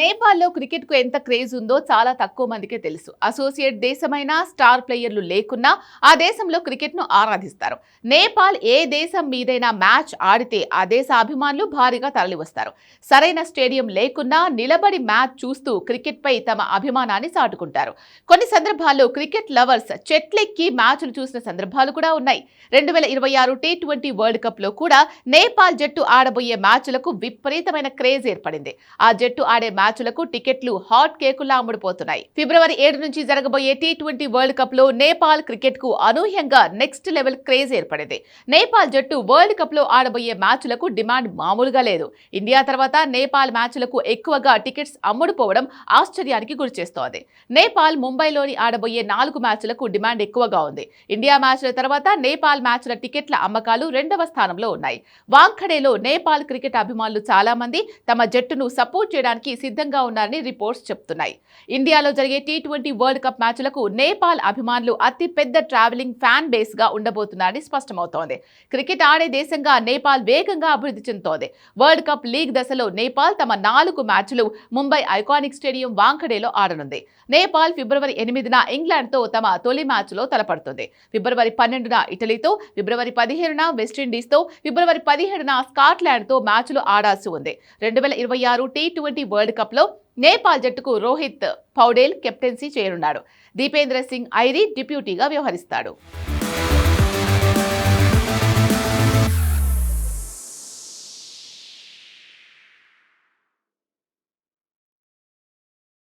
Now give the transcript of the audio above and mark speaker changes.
Speaker 1: నేపాల్లో క్రికెట్కు ఎంత క్రేజ్ ఉందో చాలా తక్కువ మందికే తెలుసు. అసోసియేట్ దేశమైన స్టార్ ప్లేయర్లు లేకున్నా ఆ దేశంలో క్రికెట్ను ఆరాధిస్తారు. నేపాల్ ఏ దేశం మీదైనా మ్యాచ్ ఆడితే ఆ దేశ అభిమానులు భారీగా తరలివస్తారు. సరైన స్టేడియం లేకున్నా నిలబడి మ్యాచ్ చూస్తూ క్రికెట్ పై తమ అభిమానాన్ని చాటుకుంటారు. కొన్ని సందర్భాల్లో క్రికెట్ లవర్స్ చెట్లెక్కి మ్యాచ్లు చూసిన సందర్భాలు కూడా ఉన్నాయి. రెండు వేల ఇరవై ఆరు టీ ట్వంటీ వరల్డ్ కప్లో కూడా నేపాల్ జట్టు ఆడబోయే మ్యాచ్లకు విపరీతమైన క్రేజ్ ఏర్పడింది. ఆ జట్టు ఆడే మ్యాచ్లకు టికెట్లు హాట్ కేకులా అమ్ముడుపోతున్నాయి. ఫిబ్రవరి ఏడు నుంచి జరగబోయే టీ ట్వంటీ వరల్డ్ కప్లో నేపాల్ క్రికెట్కు అనూహ్యంగా నెక్స్ట్ లెవెల్ క్రేజ్ ఏర్పడింది. నేపాల్ జట్టు వరల్డ్ కప్లో ఆడబోయే మ్యాచ్లకు డిమాండ్ మామూలుగా లేదు. ఇండియా తర్వాత నేపాల్ మ్యాచ్లకు ఎక్కువగా టికెట్స్ అమ్ముడుపోవడం ఆశ్చర్యానికి గురిచేస్తోంది. నేపాల్ ముంబైలోని ఆడబోయే నాలుగు మ్యాచ్లకు డిమాండ్ ఎక్కువగా ఉంది. ఇండియా మ్యాచ్ల తర్వాత నేపాల్ మ్యాచ్ల టికెట్ల అమ్మకాలు రెండవ స్థానంలో ఉన్నాయి. వాంఖడేలో నేపాల్ క్రికెట్ అభిమానులు చాలా మంది తమ జట్టును సపోర్ట్ చేయడానికి సిద్ధంగా ఉన్నారని రిపోర్ట్స్ చెప్తున్నాయి. ఇండియాలో జరిగే టీ ట్వంటీ వరల్డ్ కప్ మ్యాచ్లకు నేపాల్ అభిమానులు అతి పెద్ద ట్రావెలింగ్ ఫ్యాన్ బేస్గా ఉండబోతున్నారని స్పష్టమవుతోంది. క్రికెట్ ఆడే దేశంగా నేపాల్ వేగంగా అభివృద్ధి చెందుతోంది. వరల్డ్ కప్ లీగ్ దశలో నేపాల్ తమ నాలుగు మ్యాచ్లు ముంబై ఐకానిక్ స్టేడియం వాంఖడేలో ఆడనుంది. నేపాల్ ఫిబ్రవరి ఎనిమిదిన ఇంగ్లాండ్తో తమ తొలి మ్యాచ్లో తలపడుతుంది. ఫిబ్రవరి పన్నెండున ఇటలీతో ఫిబ్రవరి పదిహేడున వెస్టిండీస్తో ఫిబ్రవరి పదిహేడున స్కాట్లాండ్తో మ్యాచ్లు ఆడాల్సి ఉంది. రెండు వేల ఇరవై ఆరు టీ ట్వంటీ వరల్డ్ కప్ వరల్డ్కప్లో నేపాల్ జట్టుకు రోహిత్ పౌడేల్ కెప్టెన్సీ చేయనున్నాడు దీపేంద్ర సింగ్ ఐరీ డిప్యూటీగా వ్యవహరిస్తాడు.